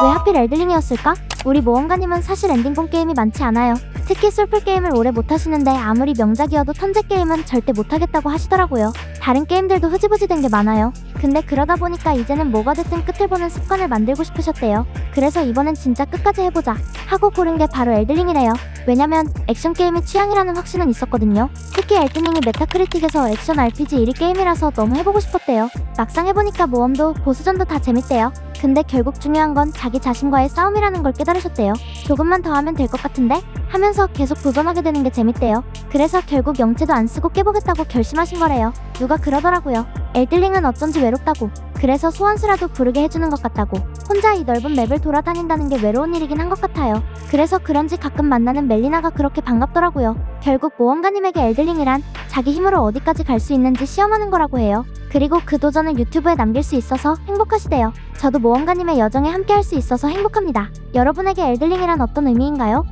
왜 하필 엘들링이었을까? 우리 모험가님은 사실 엔딩본 게임이 많지 않아요. 특히 솔플 게임을 오래 못하시는데 아무리 명작이어도 턴제 게임은 절대 못하겠다고 하시더라고요. 다른 게임들도 흐지부지 된 게 많아요. 근데 그러다 보니까 이제는 뭐가 됐든 끝을 보는 습관을 만들고 싶으셨대요. 그래서 이번엔 진짜 끝까지 해보자 하고 고른 게 바로 엘들링이래요. 왜냐면 액션 게임이 취향이라는 확신은 있었거든요. 특히 엘든링이 메타크리틱에서 액션 RPG 1위 게임이라서 너무 해보고 싶었대요. 막상 해보니까 모험도 보스전도 다 재밌대요. 근데 결국 중요한 건 자기 자신과의 싸움이라는 걸 깨달으셨대요. 조금만 더 하면 될 것 같은데? 하면서 계속 도전하게 되는 게 재밌대요. 그래서 결국 영체도 안 쓰고 깨보겠다고 결심하신 거래요. 누가 그러더라고요. 엘들링은 어쩐지 외롭다고. 그래서 소환수라도 부르게 해주는 것 같다고. 혼자 이 넓은 맵을 돌아다닌다는 게 외로운 일이긴 한 것 같아요. 그래서 그런지 가끔 만나는 멜리나가 그렇게 반갑더라고요. 결국 모험가님에게 엘들링이란 자기 힘으로 어디까지 갈 수 있는지 시험하는 거라고 해요. 그리고 그 도전을 유튜브에 남길 수 있어서 행복하시대요. 저도 모험가님의 여정에 함께 할 수 있어서 행복합니다. 여러분에게 엘들링이란 어떤 의미인가요?